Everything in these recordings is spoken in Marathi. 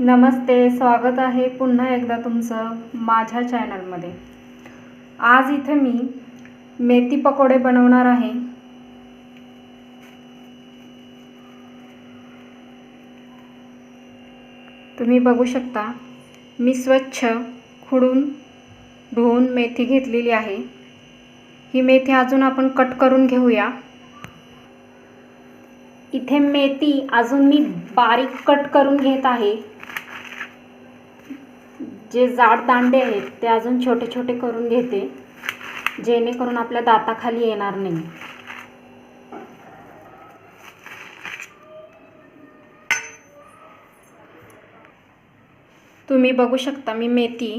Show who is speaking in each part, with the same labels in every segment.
Speaker 1: नमस्ते स्वागत आहे पुन्हा एकदा तुमचं माझ्या चॅनलमध्ये. आज इथे मी मेथी पकोडे बनवणार आहे. तुम्ही बघू शकता मी स्वच्छ खुडून धुवून मेथी घेतलेली आहे. ही मेथी अजून आपण कट करून घेऊया. इथे मेथी अजून मी बारीक कट करून घेत आहे. जे जाड दांडे आहेत ते अजून छोटे छोटे करून घेते. जेणेकरून आपल्या दाताखाली येणार नाही. तुम्ही बघू शकता मी मेथी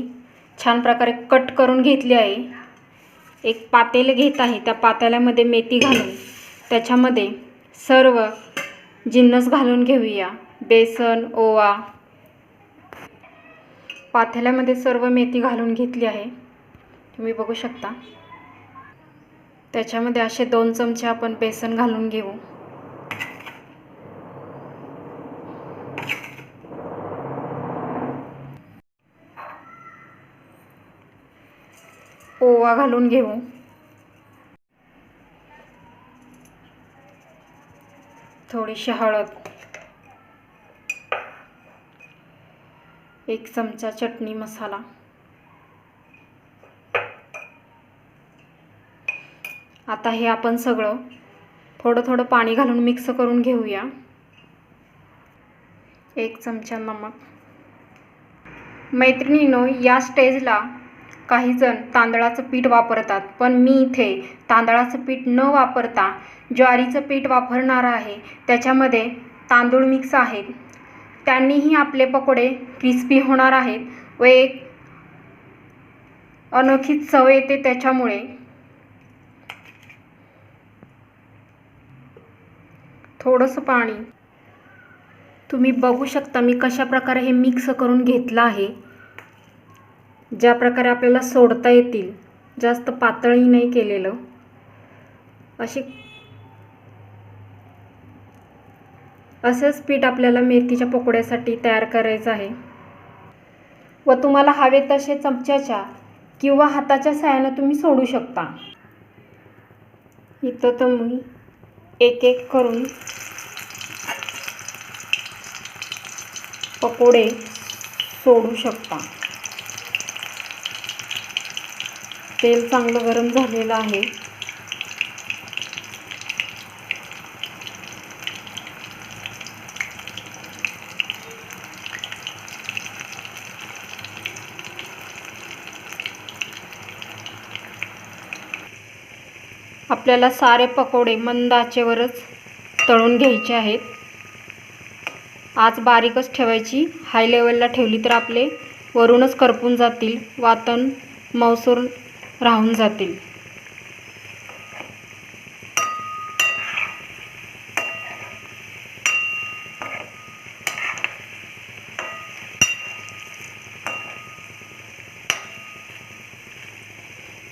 Speaker 1: छान प्रकारे कट करून घेतली आहे. एक पातेल घेत आहे त्या पातेल्यामध्ये मेथी घालून. त्याच्यामध्ये सर्व जिन्नस घालून घेऊया. बेसन ओवा पातेल्यामध्ये सर्व मेथी घालून घेतली आहे. तुम्ही बघू शकता. त्याच्यामध्ये असे दोन चमचे आपण बेसन घालून घेऊ. ओवा घालून घेऊ. थोडीशी हळद. एक चमचा चटणी मसाला. आता हे आपण सगळं थोडं थोडं पाणी घालून मिक्स करून घेऊया. एक चमचा नमक. मैत्रिणीनो या स्टेजला काहीजण तांदळाचं पीठ वापरतात पण मी इथे तांदळाचं पीठ न वापरता ज्वारीचं पीठ वापरणार आहे. त्याच्यामध्ये तांदूळ मिक्स आहेत त्यांनीही आपले पकोडे क्रिस्पी होणार आहेत व एक अनोखी चव येते त्याच्यामुळे. थोडंसं पाणी. तुम्ही बघू शकता मी कशा प्रकारे हे मिक्स करून घेतलं आहे. ज्या प्रकारे आपल्याला सोडता येतील. जास्त पातळी नाही केलेलं. असे असंच पीठ आपल्याला मेथीच्या पकोड्यासाठी तयार करायचं आहे. व तुम्हाला हवे तसे चमच्याच्या किंवा हाताच्या साहाय्यानं तुम्ही सोडू शकता. इथं तुम्ही एक एक करून पकोडे सोडू शकता. तेल चांगलं गरम झालेलं आहे. आपल्याला सारे पकोडे मंद आचेवरच तळून घ्यायचे आहेत. आज बारीकच ठेवायची. हाय लेवलला ठेवली तर आपले वरूनच करपून जातील. वातन मौसूर राहून जातील.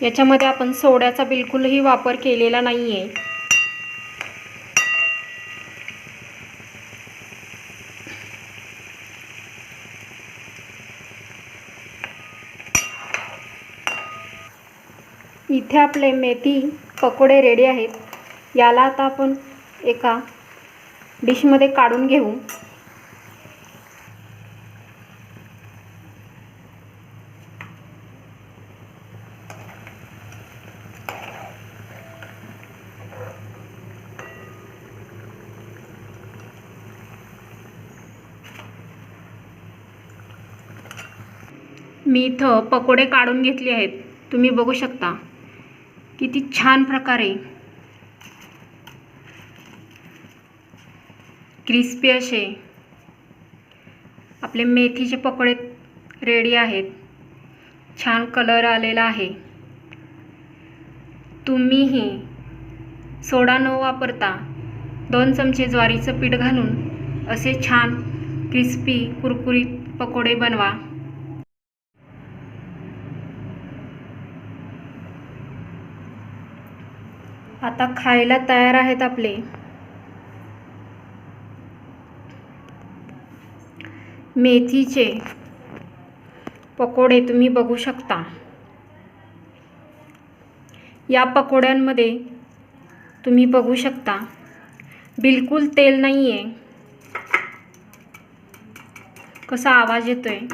Speaker 1: याच्यामध्ये आपण सोड्याचा बिलकुलही वापर केलेला नाही आहे इथे आपले मेथी पकोडे रेडी आहेत. याला आता आपण एका डिशमध्ये काढून घेऊ. मी इथं पकोडे काढून घेतले आहेत. तुम्ही बघू शकता. किती छान प्रकारे. क्रिस्पी असे. आपले मेथीचे पकोडे रेडी आहेत. छान कलर आलेला आहे. तुम्हीही सोडा न वापरता दोन चमचे ज्वारीचं पीठ घालून असे छान क्रिस्पी कुरकुरीत पकोडे बनवा. आता खायला तयार आहेत आपले. मेथीचे पकोडे तुम्ही बघू शकता. या पकोड्यांमध्ये तुम्ही बघू शकता बिलकुल तेल नाही आहे कसा आवाज येतो आहे